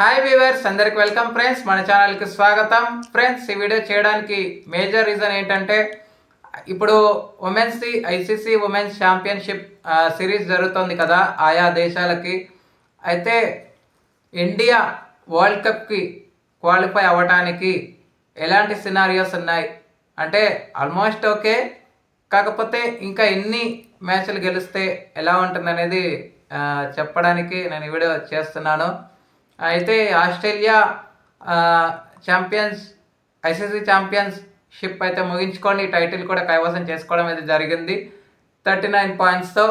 Hi viewers అందరికి welcome friends మన ఛానల్కి స్వాగతం. ఫ్రెండ్స్ ఈ వీడియో చేయడానికి మేజర్ రీజన్ ఏంటంటే ఇప్పుడు ఉమెన్స్ది ఐసీసీ ఉమెన్స్ ఛాంపియన్షిప్ సిరీస్ జరుగుతుంది కదా ఆయా దేశాలకి. అయితే ఇండియా వరల్డ్ కప్కి క్వాలిఫై అవ్వటానికి ఎలాంటి సినారియోస్ ఉన్నాయి? అంటే ఆల్మోస్ట్ ఓకే కాకపోతే ఇంకా ఎన్ని మ్యాచ్లు గెలిస్తే ఎలా ఉంటుంది అనేది చెప్పడానికి నేను ఈ వీడియో చేస్తున్నాను. అయితే Australia champions ICC championship అయితే ముగించుకొని టైటిల్ కూడా కైవసం చేసుకోవడం అయితే జరిగింది. థర్టీ నైన్ పాయింట్స్తో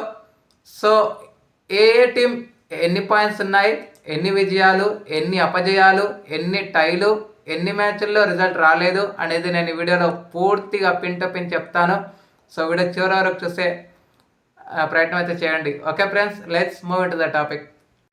సో ఏ ఏ టీం ఎన్ని పాయింట్స్ ఉన్నాయి ఎన్ని విజయాలు ఎన్ని అపజయాలు ఎన్ని టైలు ఎన్ని మ్యాచ్ల్లో రిజల్ట్ రాలేదు అనేది నేను ఈ వీడియోలో పూర్తిగా పిన్ టు పిన్ చెప్తాను. సో వీడియో చివరి వరకు చూసే ప్రయత్నం అయితే చేయండి. Okay friends let's move into the topic.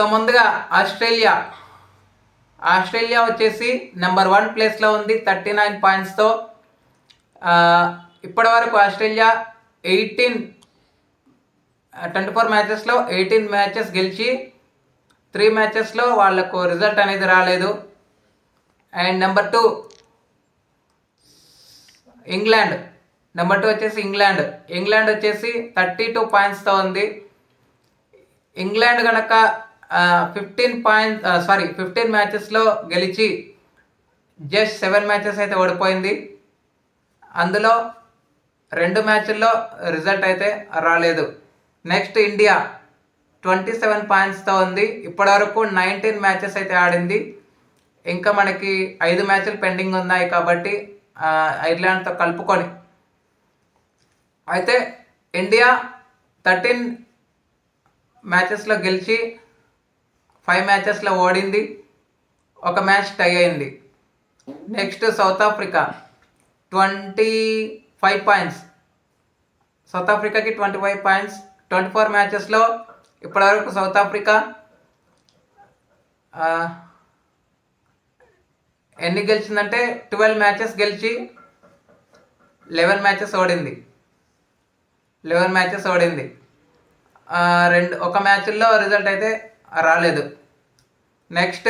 So ముందుగా ఆస్ట్రేలియా. ఆస్ట్రేలియా వచ్చేసి నెంబర్ వన్ ప్లేస్లో ఉంది థర్టీ నైన్ పాయింట్స్తో. ఇప్పటి వరకు ఆస్ట్రేలియా ఎయిటీన్ ట్వంటీ ఫోర్ మ్యాచెస్లో ఎయిటీన్ మ్యాచెస్ గెలిచి త్రీ మ్యాచెస్లో వాళ్ళకు రిజల్ట్ అనేది రాలేదు. And number two England. Number two వచ్చేసి ఇంగ్లాండ్. ఇంగ్లాండ్ వచ్చేసి థర్టీ టూ పాయింట్స్తో ఉంది. ఇంగ్లాండ్ కనుక ఫిఫ్టీన్ పాయింట్ సారీ ఫిఫ్టీన్ మ్యాచెస్లో గెలిచి జస్ట్ సెవెన్ మ్యాచెస్ అయితే ఓడిపోయింది. అందులో రెండు మ్యాచ్ల్లో రిజల్ట్ అయితే రాలేదు. నెక్స్ట్ ఇండియా ట్వంటీ సెవెన్ పాయింట్స్తో ఉంది. ఇప్పటివరకు నైన్టీన్ మ్యాచెస్ అయితే ఆడింది. ఇంకా మనకి ఐదు మ్యాచ్లు పెండింగ్ ఉన్నాయి కాబట్టి ఐర్లాండ్తో కలుపుకొని. అయితే ఇండియా థర్టీన్ మ్యాచెస్లో గెలిచి ఫైవ్ మ్యాచెస్లో ఓడింది. ఒక మ్యాచ్ టై అయింది. Next South Africa twenty five points South ఆఫ్రికాకి twenty five points twenty four మ్యాచెస్లో ఇప్పటివరకు సౌత్ ఆఫ్రికా ఎన్ని గెలిచిందంటే ట్వెల్వ్ మ్యాచెస్ గెలిచి లెవెన్ మ్యాచెస్ ఓడింది. లెవెన్ మ్యాచెస్ ఓడింది. రెండు ఒక మ్యాచ్లో రిజల్ట్ అయితే రాలేదు. నెక్స్ట్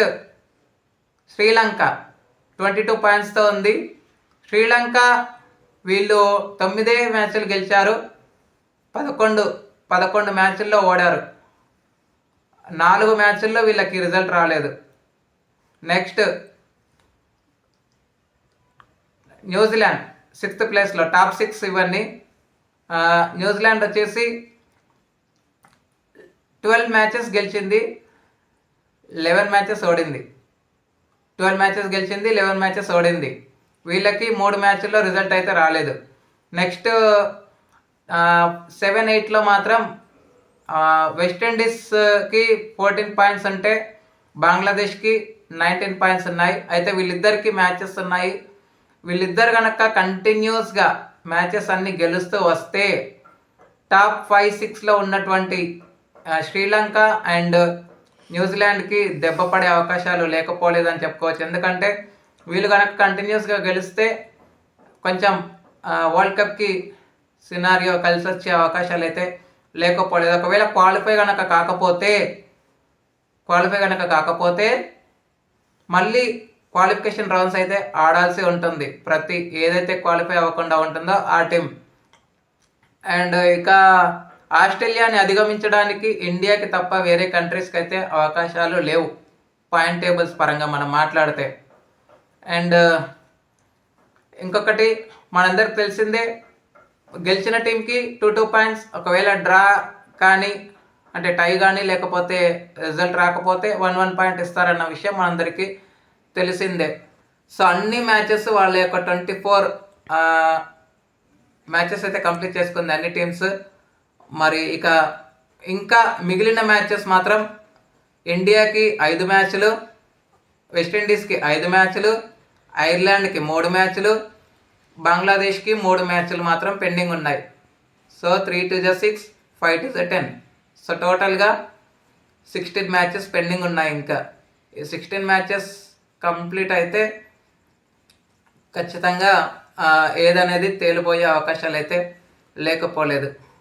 శ్రీలంక. ట్వంటీ టూ పాయింట్స్తో ఉంది. శ్రీలంక వీళ్ళు తొమ్మిదే మ్యాచ్లు గెలిచారు. పదకొండు పదకొండు మ్యాచ్ల్లో ఓడారు. నాలుగు మ్యాచ్ల్లో వీళ్ళకి రిజల్ట్ రాలేదు. నెక్స్ట్ న్యూజిలాండ్ సిక్స్త్ ప్లేస్లో టాప్ సిక్స్ ఇవన్నీ. న్యూజిలాండ్ వచ్చేసి ట్వెల్వ్ మ్యాచెస్ గెలిచింది లెవెన్ మ్యాచెస్ ఓడింది. ట్వెల్వ్ మ్యాచెస్ గెలిచింది లెవెన్ మ్యాచెస్ ఓడింది. వీళ్ళకి మూడు మ్యాచ్ల్లో రిజల్ట్ అయితే రాలేదు. నెక్స్ట్ సెవెన్ ఎయిట్లో మాత్రం వెస్టిండీస్కి ఫోర్టీన్ పాయింట్స్ ఉంటే బంగ్లాదేశ్కి నైన్టీన్ పాయింట్స్ ఉన్నాయి. అయితే వీళ్ళిద్దరికి మ్యాచెస్ ఉన్నాయి. వీళ్ళిద్దరు కనుక కంటిన్యూస్గా మ్యాచెస్ అన్నీ గెలుస్తూ వస్తే టాప్ ఫైవ్ సిక్స్లో ఉన్నటువంటి శ్రీలంక అండ్ న్యూజిలాండ్కి దెబ్బ పడే అవకాశాలు లేకపోలేదని చెప్పుకోవచ్చు. ఎందుకంటే వీళ్ళు కనుక కంటిన్యూస్గా గెలిస్తే కొంచెం వరల్డ్ కప్కి సినారియో కలిసి వచ్చే అవకాశాలు అయితే లేకపోలేదు. ఒకవేళ క్వాలిఫై కనుక కాకపోతే క్వాలిఫై కనుక కాకపోతే మళ్ళీ క్వాలిఫికేషన్ రౌండ్స్ అయితే ఆడాల్సి ఉంటుంది. ప్రతి ఏదైతే క్వాలిఫై అవ్వకుండా ఉంటుందో ఆ టీం అండ్ ఇక ఆస్ట్రేలియాని అధిగమించడానికి ఇండియాకి తప్ప వేరే కంట్రీస్కి అయితే అవకాశాలు లేవు. పాయింట్ టేబుల్స్ పరంగా మనం మాట్లాడితే. అండ్ uh, ఇంకొకటి మనందరికి తెలిసిందే గెలిచిన టీంకి టూ టూ పాయింట్స్ ఒకవేళ డ్రా కానీ అంటే టై కానీ లేకపోతే రిజల్ట్ రాకపోతే వన్ వన్ పాయింట్ ఇస్తారన్న విషయం మనందరికీ తెలిసిందే. సో అన్ని మ్యాచెస్ వాళ్ళ యొక్క ట్వంటీ ఫోర్ మ్యాచెస్ అయితే కంప్లీట్ చేసుకుంది అన్ని టీమ్స్ మరి ఇక ఇంకా మిగిలిన మ్యాచెస్ మాత్రం ఇండియాకి ఐదు మ్యాచ్లు వెస్టిండీస్కి ఐదు మ్యాచ్లు ఐర్లాండ్కి మూడు మ్యాచ్లు బంగ్లాదేశ్కి మూడు మ్యాచ్లు మాత్రం పెండింగ్ ఉన్నాయి. So three to the six five to the ten. So టోటల్గా సిక్స్టీన్ మ్యాచెస్ పెండింగ్ ఉన్నాయి ఇంకా. ఈ సిక్స్టీన్ మ్యాచెస్ కంప్లీట్ అయితే ఖచ్చితంగా ఏదనేది తేలిపోయే అవకాశాలు అయితే లేకపోలేదు.